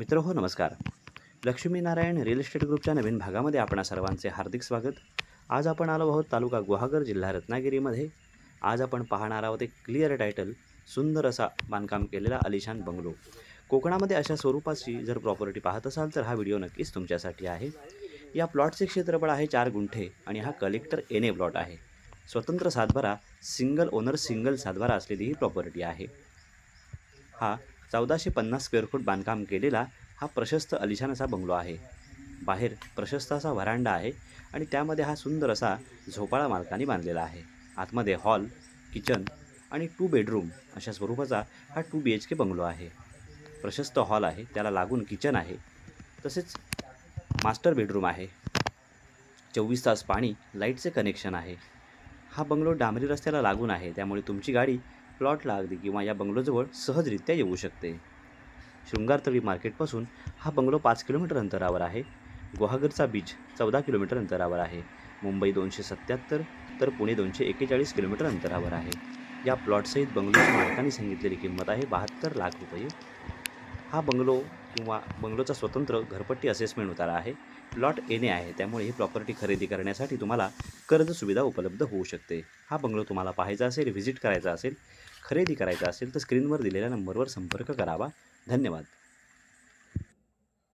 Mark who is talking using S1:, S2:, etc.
S1: मित्र हो नमस्कार. लक्ष्मीनारायण रिअल इस्टेट ग्रुपच्या नवीन भागामध्ये आपणा सर्वांचे हार्दिक स्वागत. आज आपण आलो आहोत तालुका गुहागर जिल्हा रत्नागिरीमध्ये. आज आपण पाहणार आहोत एक क्लिअर टायटल सुंदर असा बांधकाम केलेला अलिशान बंगलो. कोकणामध्ये अशा स्वरूपाची जर प्रॉपर्टी पाहत असाल तर हा व्हिडिओ नक्कीच तुमच्यासाठी आहे. या प्लॉटचे क्षेत्रफळ आहे चार गुंठे आणि हा कलेक्टर एन ए प्लॉट आहे. स्वतंत्र सातबारा सिंगल ओनर सिंगल सातबारा असलेली ही प्रॉपर्टी आहे. हा चौदाशे पन्नास स्क्वेअर फूट बांधकाम केलेला हा प्रशस्त अलिशान असा बंगलो आहे. बाहेर प्रशस्त असा व्हरांडा आहे आणि त्यामध्ये हा सुंदर असा झोपाळा मालकाने बांधलेला आहे. आतमध्ये हॉल किचन आणि टू बेडरूम अशा स्वरूपाचा हा two B H K bungalow आहे. प्रशस्त हॉल आहे त्याला लागून किचन आहे तसेच मास्टर बेडरूम आहे. चोवीस तास पाणी लाईटचे कनेक्शन आहे. हा बंगलो डांबरी रस्त्याला लागून आहे त्यामुळे तुमची गाडी प्लॉटला अगदी किंवा या बंगलोजवळ सहजरित्या येऊ शकते. शृंगारतळी मार्केटपासून हा बंगलो पाच किलोमीटर अंतरावर आहे. गुहागरचा बीच चौदा किलोमीटर अंतरावर आहे. मुंबई दोनशे सत्याहत्तर तर पुणे दोनशे एकेचाळीस किलोमीटर अंतरावर आहे. या प्लॉटसहित बंगलोच्या मालकांनी सांगितलेली किंमत आहे बहात्तर लाख रुपये. हा बंगलो किंवा बंगलोचा स्वतंत्र घरपट्टी असेसमेंट उतारा आहे. प्लॉट येणे आहे. त्यामुळे ही प्रॉपर्टी खरेदी करण्यासाठी तुम्हाला कर्ज सुविधा उपलब्ध होऊ शकते. हा बंगलो तुम्हाला पाहायचा असेल व्हिजिट करायचा असेल खरेदी करायचा असेल तर स्क्रीनवर दिलेल्या नंबरवर संपर्क करावा. धन्यवाद.